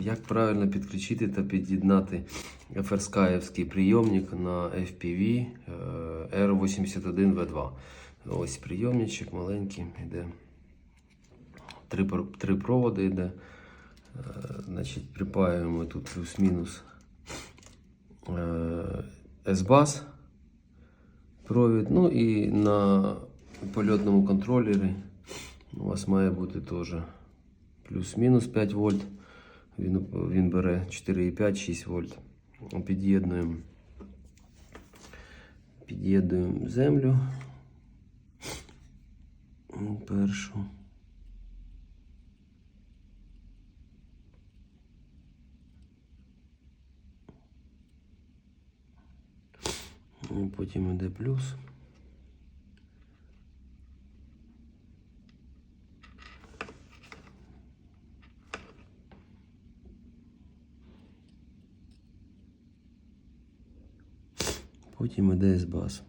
Як правильно підключити та під'єднати ферскаєвський прийомник на FPV е, R81V2. Ось прийомничок маленький йде. Три, три проводи йде. Е, Значить, припаюємо тут плюс-мінус е, S-Bus провід. Ну і на польотному контролері у вас має бути теж плюс-мінус 5 вольт. Він, він бере 4,5-6 вольт. Під'єднуємо. Під'єднуємо землю. Першу. Потім йде плюс. Потім іде S-Bus.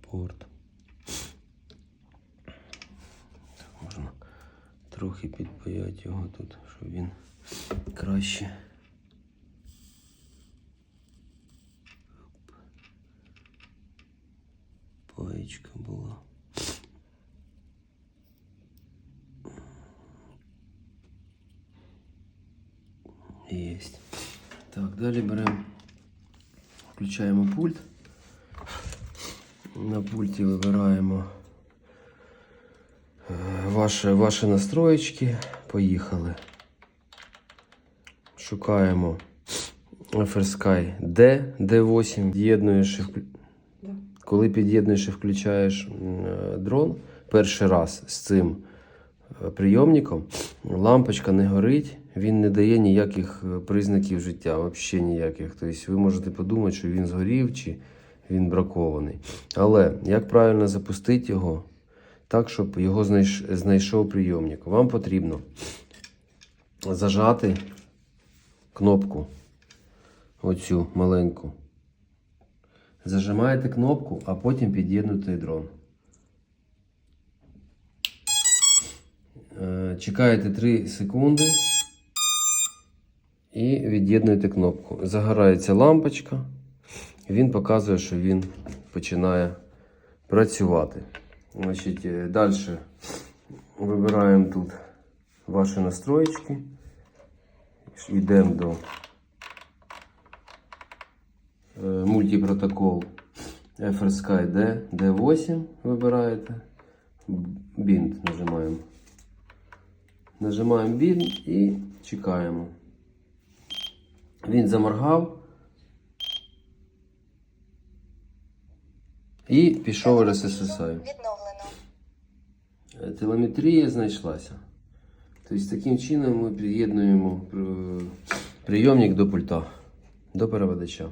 Порт. Так, можна трохи підпаяти його тут, щоб він краще. Паєчка була. Єсть. Так, далі беремо, включаємо пульт. На пульті вибираємо е, ваші, ваші настроєчки. Поїхали. Шукаємо FrSky D, D8, під'єднуєш коли під'єднуєш і включаєш е, дрон перший раз з цим прийомником, лампочка не горить, він не дає ніяких е, признаків життя, взагалі ніяких. Тобто ви можете подумати, що він згорів чи він бракований. Але як правильно запустити його так, щоб його знайш- знайшов прийомник? Вам потрібно зажати кнопку, оцю маленьку. Зажимаєте кнопку, а потім під'єднуєте дрон. Чекаєте 3 секунди і від'єднуєте кнопку. Загорається лампочка. Він показує, що він починає працювати. Значить, далі вибираємо тут ваші настройки. Йдемо до е, мультипротокол FrSky D, D8 вибираєте. Bind нажимаємо. Нажимаємо Bind і чекаємо. Він заморгав. І пішов RSSI. Відновлено. Е, Телеметрія знайшлася. Тобто таким чином ми приєднуємо е, прийомник до пульта, до переводача.